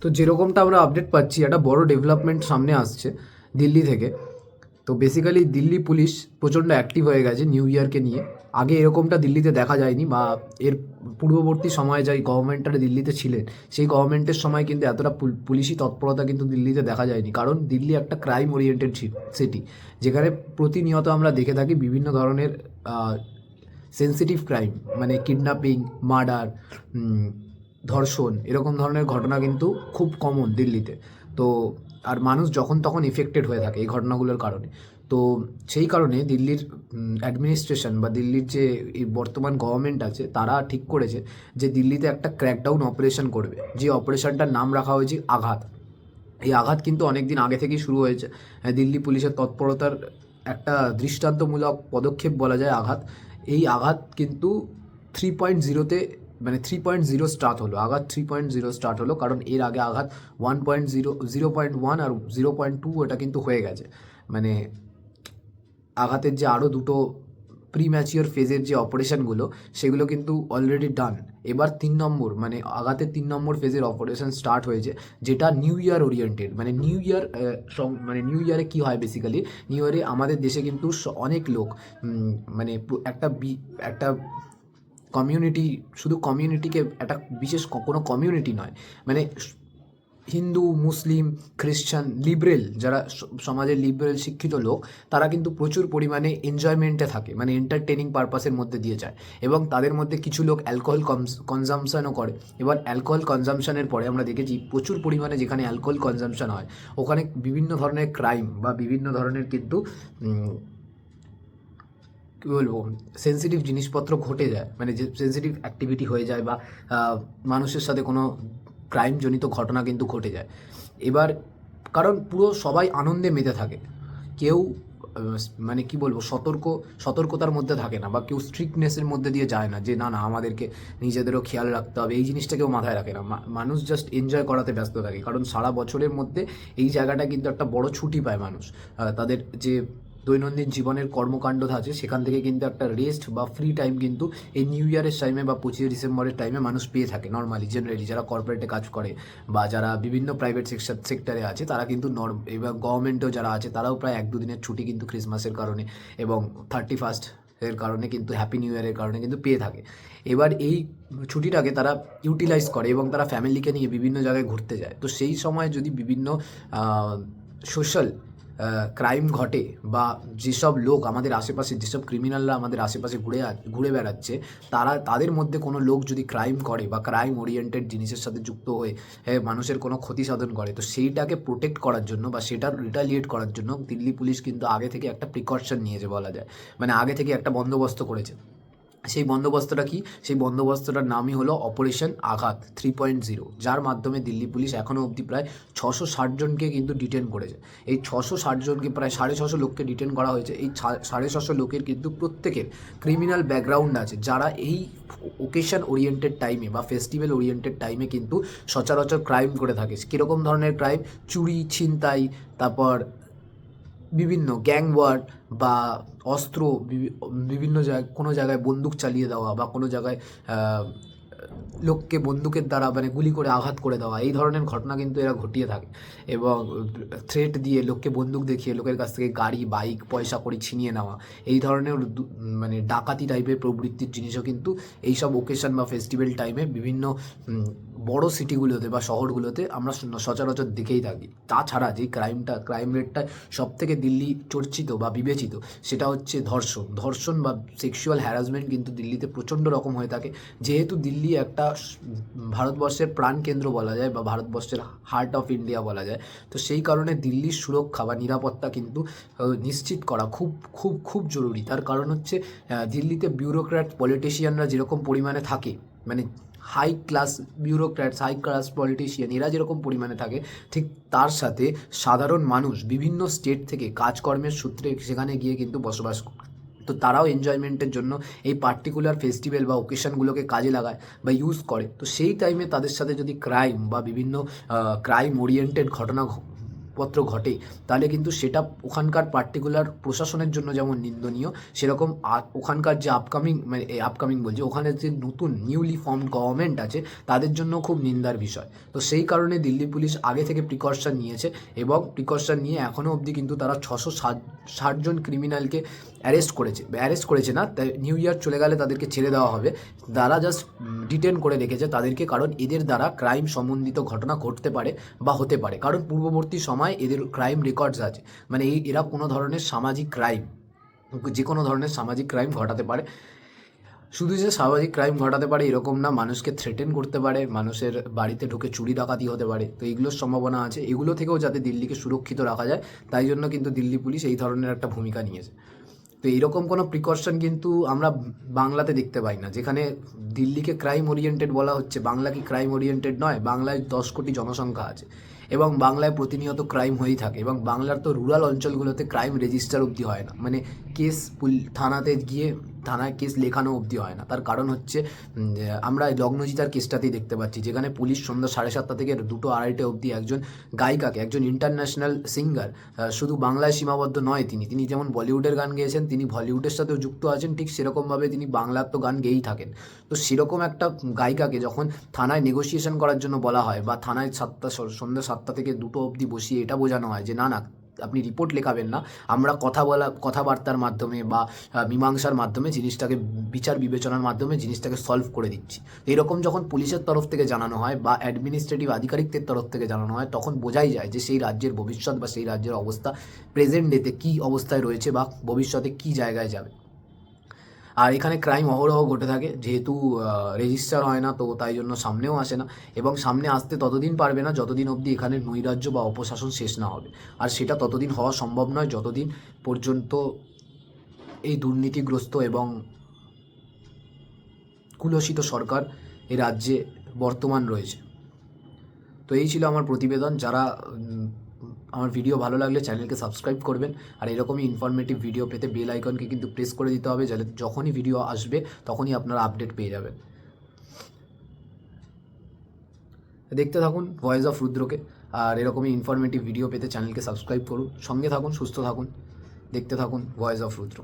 তো যেরকমটা আমরা আপডেট পাচ্ছি, একটা বড় ডেভেলপমেন্ট সামনে আসছে দিল্লি থেকে। তো বেসিক্যালি দিল্লি পুলিশ প্রচণ্ড অ্যাক্টিভ হয়ে গেছে নিউ ইয়ারকে নিয়ে। আগে এরকমটা দিল্লিতে দেখা যায়নি বা এর পূর্ববর্তী সময়ে যাই গভর্নমেন্টটা দিল্লিতে ছিলেন, সেই গভর্নমেন্টের সময় কিন্তু এতটা পুল- পুলিশি তৎপরতা কিন্তু দিল্লিতে দেখা যায়নি। কারণ দিল্লি একটা ক্রাইম ওরিয়েন্টেড সিটি যেখানে প্রতিনিয়ত আমরা দেখে থাকি বিভিন্ন ধরনের সেন্সিটিভ ক্রাইম মানে কিডন্যাপিং মার্ডার ধর্ষণ এরকম ধরনের ঘটনা কিন্তু খুব কমন দিল্লিতে। তো আর মানুষ যখন তখন ইফেক্টেড হয়ে থাকে এই ঘটনাগুলোর কারণে। তো সেই কারণে দিল্লির অ্যাডমিনিস্ট্রেশন বা দিল্লির যে বর্তমান গভর্নমেন্ট আছে তারা ঠিক করেছে যে দিল্লিতে একটা ক্র্যাকডাউন অপারেশন করবে। যে অপারেশনটার নাম রাখা হয়েছে আঘাত। এই আঘাত কিন্তু অনেক দিন আগে থেকেই শুরু হয়েছে। হ্যাঁ, দিল্লি পুলিশের তৎপরতার একটা দৃষ্টান্তমূলক পদক্ষেপ বলা যায় আঘাত। এই আঘাত কিন্তু থ্রি পয়েন্ট জিরোতে মানে থ্রি পয়েন্ট জিরো স্টার্ট হলো, আঘাত থ্রি পয়েন্ট জিরো স্টার্ট হলো, কারণ এর আগে আঘাত one point zero zero point one আর জিরো পয়েন্ট টু ওটা কিন্তু হয়ে গেছে। মানে আঘাতের যে আরও দুটো প্রি ম্যাচিওর ফেজের যে অপারেশনগুলো সেগুলো কিন্তু অলরেডি ডান এবার তিন নম্বর মানে আঘাতের তিন নম্বর ফেজের অপারেশান স্টার্ট হয়েছে, যেটা নিউ ইয়ার ওরিয়েন্টেড মানে নিউ ইয়ার মানে নিউ ইয়ারে কী হয় বেসিক্যালি নিউ ইয়ারে আমাদের দেশে কিন্তু অনেক লোক মানে একটা একটা কমিউনিটি শুধু কমিউনিটিকে একটা বিশেষ কোনো কমিউনিটি নয় মানে হিন্দু, মুসলিম, খ্রিশ্চান লিবারেল যারা সমাজের লিবারেল শিক্ষিত লোক, তারা কিন্তু প্রচুর পরিমাণে এনজয়মেন্টে থাকে মানে এন্টারটেনিং পারপাসের মধ্যে দিয়ে যায়। এবং তাদের মধ্যে কিছু লোক অ্যালকোহল কনজামশনও করে। এবার অ্যালকোহল কনজামশনের পরে আমরা দেখেছি প্রচুর পরিমাণে যেখানে অ্যালকোহল কনজামশন হয়, ওখানে বিভিন্ন ধরনের ক্রাইম বা বিভিন্ন ধরনের কিন্তু কী বলব সেন্সিটিভ জিনিসপত্র ঘটে যায়। মানে যে সেন্সিটিভ অ্যাক্টিভিটি হয়ে যায় বা মানুষের সাথে কোনো ক্রাইমজনিত ঘটনা কিন্তু ঘটে যায়। এবার, কারণ পুরো সবাই আনন্দে মেতে থাকে। কেউ মানে কি বলব, সতর্ক, সতর্কতার মধ্যে থাকে না বা কেউ স্ট্রিক্টনেসের মধ্যে দিয়ে যায় না যে, না না, আমাদেরকে নিজেদেরও খেয়াল রাখতে হবে। এই জিনিসটা কেউ মাথায় রাখে না। মানুষ জাস্ট এনজয় করাতে ব্যস্ত থাকে। কারণ সারা বছরের মধ্যে এই জায়গাটা কিন্তু একটা বড় ছুটি পায় মানুষ। তাদের যে দৈনন্দিন জীবনের কর্মকাণ্ড আছে, সেখান থেকে কিন্তু একটা রেস্ট বা ফ্রি টাইম কিন্তু এই নিউ ইয়ারের টাইমে বা পঁচিশে ডিসেম্বরের টাইমে মানুষ পেয়ে থাকে নর্মালি জেনারেলি যারা কর্পোরেটে কাজ করে বা যারা বিভিন্ন প্রাইভেট সেক্টর সেক্টরে আছে, তারা কিন্তু নর্ম এবার গভর্নমেন্টও যারা আছে, তারাও প্রায় এক দুদিনের ছুটি কিন্তু ক্রিসমাসের কারণে এবং থার্টি ফার্স্ট এর কারণে কিন্তু হ্যাপি নিউ ইয়ারের কারণে কিন্তু পেয়ে থাকে। এবার এই ছুটিটাকে তারা ইউটিলাইজ করে এবং তারা ফ্যামিলিকে নিয়ে বিভিন্ন জায়গায় ঘুরতে যায়। তো সেই সময় যদি বিভিন্ন সোশ্যাল ক্রাইম ঘটে বা যেসব লোক আমাদের আশেপাশে যেসব ক্রিমিনালরা আমাদের আশেপাশে ঘুরে ঘুরে বেড়াচ্ছে তারা তাদের মধ্যে কোনো লোক যদি ক্রাইম করে বা ক্রাইম ওরিয়েন্টেড জিনিসের সাথে যুক্ত হয়ে হ্যাঁ, মানুষের কোনো ক্ষতি সাধন করে তো সেইটাকে প্রোটেক্ট করার জন্য বা সেটা রিটালিয়েট করার জন্য দিল্লি পুলিশ কিন্তু আগে থেকে একটা প্রিকশন নিয়েছে বলা যায়। মানে আগে থেকে একটা বন্দোবস্ত করেছে। সেই বন্দোবস্তটা কি? সেই বন্দোবস্তটার নামই হলো অপারেশন আঘাত থ্রি পয়েন্ট জিরো, যার মাধ্যমে দিল্লি পুলিশ এখনও অবধি প্রায় ছশো জনকে কিন্তু ডিটেন করেছে। এই ছশো জনকে প্রায় সাড়ে ছশো লোককে ডিটেন করা হয়েছে। এই সাড়ে ছশো লোকের কিন্তু প্রত্যেকের ক্রিমিনাল ব্যাকগ্রাউন্ড আছে, যারা এই ওকেশন ওরিয়েন্টেড টাইমে বা ফেস্টিভ্যাল ওরিয়েন্টেড টাইমে কিন্তু সচরাচর ক্রাইম করে থাকে। কীরকম ধরনের ক্রাইম চুরি, ছিনতাই, তারপর বিভিন্ন গ্যাং ওয়ার বা অস্ত্র বিভিন্ন জায়গায়, কোনো জায়গায় বন্দুক চালিয়ে দেওয়া বা কোনো জায়গায় লোককে বন্দুকের দ্বারা মানে গুলি করে আঘাত করে দেওয়া, এই ধরনের ঘটনা কিন্তু এরা ঘটিয়ে থাকে। এবং থ্রেট দিয়ে লোককে বন্দুক দেখিয়ে লোকের কাছ থেকে গাড়ি বাইক পয়সা করে ছিনিয়ে নেওয়া, এই ধরনের মানে ডাকাতি টাইপের প্রবৃত্তির জিনিসও কিন্তু এইসব ওকেশন বা ফেস্টিভ্যাল টাইমে বিভিন্ন বড় সিটিগুলোতে বা শহরগুলোতে আমরা সচরাচর দেখেই থাকি। তাছাড়া যে ক্রাইমটা ক্রাইম রেটটা সব থেকে দিল্লি চর্চিত বা বিবেচিত, সেটা হচ্ছে ধর্ষণ। ধর্ষণ বা সেক্সুয়াল হ্যারাসমেন্ট কিন্তু দিল্লিতে প্রচণ্ড রকম হয়ে থাকে। যেহেতু দিল্লি একটা ভারতবর্ষের প্রাণকেন্দ্র বলা যায় বা ভারতবর্ষের হার্ট অফ ইন্ডিয়া বলা যায়। তো সেই কারণে দিল্লির সুরক্ষা বা নিরাপত্তা কিন্তু নিশ্চিত করা খুব খুব খুব জরুরি। তার কারণ হচ্ছে দিল্লিতে বিউরোক্র্যাট পলিটিশিয়ানরা যেরকম পরিমাণে থাকে মানে high class bureaucrats high class politician এরা যেরকম পরিমাণে থাকে, ঠিক তার সাথে সাধারণ মানুষ বিভিন্ন স্টেট থেকে কাজকর্মের সূত্রে সেখানে গিয়ে কিন্তু বসবাস তো তারাও এনজয়মেন্টের জন্য এই পার্টিকুলার ফেস্টিভ্যাল বা ওকেশনগুলোকে কাজে লাগায় বা ইউজ করে। তো সেই টাইমে তাদের সাথে যদি ক্রাইম বা বিভিন্ন ক্রাইম ওরিয়েন্টেড ঘটনা পত্র ঘটে, তাহলে কিন্তু সেটা ওখানকার পার্টিকুলার প্রশাসনের জন্য যেমন নিন্দনীয়, সেরকম ওখানকার যে আপকামিং মানে আপকামিং বলছি, ওখানে যে নতুন নিউলি ফর্ম গভর্নমেন্ট আছে, তাদের জন্য খুব নিন্দার বিষয়। তো সেই কারণে দিল্লি পুলিশ আগে থেকে প্রিকশন নিয়েছে এবং প্রিকশন নিয়ে এখনও অবধি কিন্তু তারা ছশো ষাট ষাটজন ক্রিমিনালকে অ্যারেস্ট করেছে। অ্যারেস্ট করেছে না নিউ ইয়ার চলে গেলে তাদেরকে ছেড়ে দেওয়া হবে। তারা জাস্ট ডিটেন করে রেখেছে তাদেরকে, কারণ এদের দ্বারা ক্রাইম সম্বন্ধিত ঘটনা ঘটতে পারে বা হতে পারে। কারণ পূর্ববর্তী সময় এদের ক্রাইম রেকর্ডস আছে। মানে এই এরা কোনো ধরনের সামাজিক ক্রাইম যে কোনো ধরনের সামাজিক ক্রাইম ঘটাতে পারে। শুধু যে সামাজিক ক্রাইম ঘটাতে পারে এরকম না, মানুষকে থ্রেটেন করতে পারে, মানুষের বাড়িতে ঢুকে চুরি ডাকাতি হতে পারে। তো এইগুলোর সম্ভাবনা আছে। এগুলো থেকেও যাতে দিল্লিকে সুরক্ষিত রাখা যায়, তাই জন্য কিন্তু দিল্লি পুলিশ এই ধরনের একটা ভূমিকা নিয়েছে। তো এরকম কোনো প্রিকশন কিন্তু আমরা বাংলাতে দেখতে পাই না। যেখানে দিল্লিকে ক্রাইম ওরিয়েন্টেড বলা হচ্ছে বাংলা কি ক্রাইম ওরিয়েন্টেড নয়, বাংলায় দশ কোটি জনসংখ্যা আছে এবং বাংলায় প্রতিনিয়ত ক্রাইম হয়েই থাকে এবং বাংলার তো রুরাল অঞ্চলগুলোতে ক্রাইম রেজিস্টার অবধি হয় না। মানে কেস থানাতে গিয়ে থানায় কেস লেখানো অবধি হয় না। তার কারণ হচ্ছে আমরা লগ্নজিতার কেসটাতেই দেখতে পাচ্ছি, যেখানে পুলিশ সন্ধ্যা সাড়ে সাতটা থেকে দুটো আড়াইটে অবধি একজন গায়িকাকে, একজন ইন্টারন্যাশনাল সিঙ্গার শুধু বাংলায় সীমাবদ্ধ নয় তিনি। তিনি যেমন বলিউডের গান গেয়েছেন, তিনি বলিউডের সাথেও যুক্ত আছেন, ঠিক সেরকমভাবে তিনি বাংলার তো গান গেয়েই থাকেন। তো সেরকম একটা গায়িকাকে যখন থানায় নেগোসিয়েশন করার জন্য বলা হয়, বা থানায় সাতটা, সন্ধ্যা সাতটা থেকে দুটো অবধি বসিয়ে এটা বোঝানো হয় যে, না না আপনি রিপোর্ট লেখাবেন না, আমরা কথা বলা, কথাবার্তার মাধ্যমে বা মীমাংসার মাধ্যমে জিনিসটাকে বিচার বিবেচনার মাধ্যমে জিনিসটাকে সলভ করে দিচ্ছি। এরকম যখন পুলিশের তরফ থেকে জানানো হয় বা অ্যাডমিনিস্ট্রেটিভ আধিকারিকদের তরফ থেকে জানানো হয়, তখন বোঝাই যায় যে সেই রাজ্যের ভবিষ্যৎ বা সেই রাজ্যের অবস্থা প্রেজেন্ট ডেতে কী অবস্থায় রয়েছে বা ভবিষ্যতে কী জায়গায় যাবে। আর এখানে ক্রাইম অহরহ ঘটে থাকে। যেহেতু রেজিস্টার হয় না, তো তাই জন্য সামনেও আসে না। এবং সামনে আসতে ততদিন পারবে না যতদিন অবধি এখানে নৈরাজ্য বা অপশাসন শেষ না হবে। আর সেটা ততদিন হওয়া সম্ভব নয় যতদিন পর্যন্ত এই দুর্নীতিগ্রস্ত এবং কুলসিত সরকার এই রাজ্যে বর্তমান রয়েছে। তো এই ছিল আমার প্রতিবেদন। যারা আমার ভিডিও ভালো লাগলে চ্যানেলকে সাবস্ক্রাইব করবেন। আর এরকমই ইনফরমেটিভ ভিডিও পেতে বেল আইকনকে কিন্তু প্রেস করে দিতে হবে, যাতে যখনই ভিডিও আসবে, তখনই আপনারা আপডেট পেয়ে যাবেন। দেখতে থাকুন ভয়েস অফ রুদ্রকে, আর এরকমই ইনফরমেটিভ ভিডিও পেতে চ্যানেলকে সাবস্ক্রাইব করুন। সঙ্গে থাকুন, সুস্থ থাকুন। দেখতে থাকুন ভয়েস অফ রুদ্র।